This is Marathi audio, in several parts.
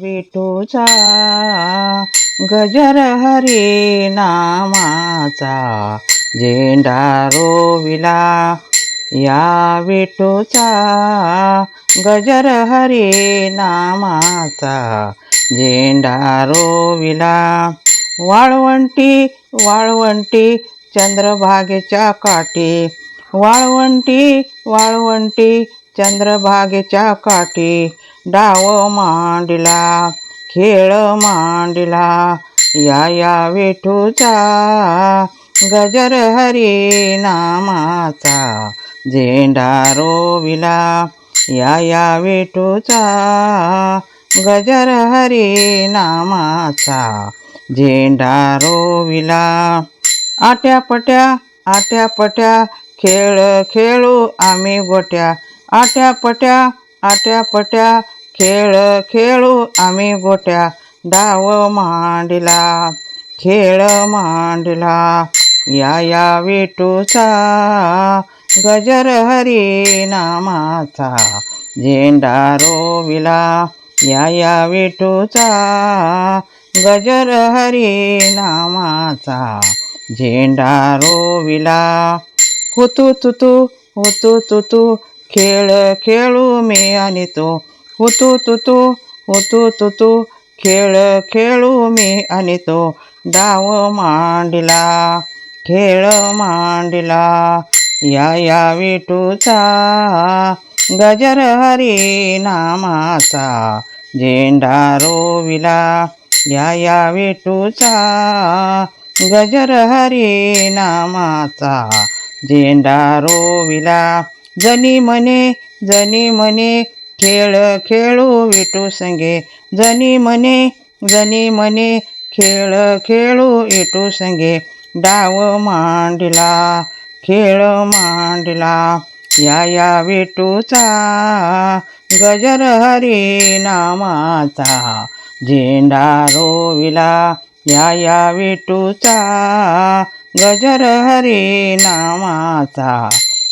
विठूचा गजर हरी नामाचा झेंडा रोविला. या विठूचा गजर हरी नामाचा झेंडा रोविला. वाळवंटी वाळवंटी चंद्रभागेच्या काठी. वाळवंटी वाळवंटी चंद्रभागेच्या काठी. डाव मांडला खेळ मांडला या या विठूचा गजर हरी नामाचा झेंडा रोविला या या विठूचा गजर हरी नामाचा झेंडा रोविला. आट्यापट्या आट्यापट्या खेळ खेळू आम्ही गोट्या आट्यापट्या आट्यापट्या खेळ खेळू आम्ही गोट्या डाव मांडला खेळ मांडला. या या विटूचा गजर हरी नामाचा झेंडा रोविला. या या विटूचा गजर हरी नामाचा झेंडा रोविला. हुतू तुतू हुतू तुतू खेळ खेळू मी आणि तो हुतू तुतू हुतू तुतू खेळ खेळू मी आणि तो डाव मांडला खेळ मांडला या या विठूचा गजर हरी नामाचा झेंडा रोविला या या विठूचा गजर हरी नामाचा झेंडा रोविला जनी मने जनी मने खेळ खेळू विटू संगे. जनी मने जनी मने खेळ खेळू इटू संगे. डाव मांडला खेळ मांडला या या विटूचा. गजर हरी नामाचा झेंडा रोविला या या विटूचा. गजर हरी नामाचा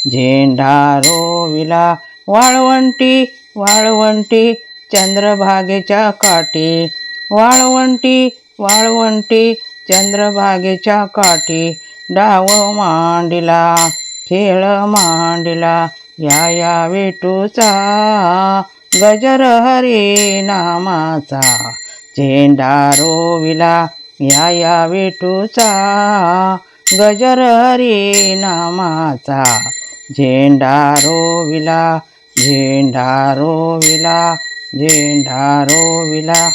झेंडा रोविला वाळवंटी वाळवंटी चंद्रभागेच्या काठी. वाळवंटी वाळवंटी चंद्रभागेच्या काठी. डाव मांडिला खेळ मांडिला या या विटूचा. गजर हरी नामाचा झेंडा रोविला या या विटूचा. गजर हरी नामाचा झेंडा रोविला झेंडा रोविला झेंडा रोविला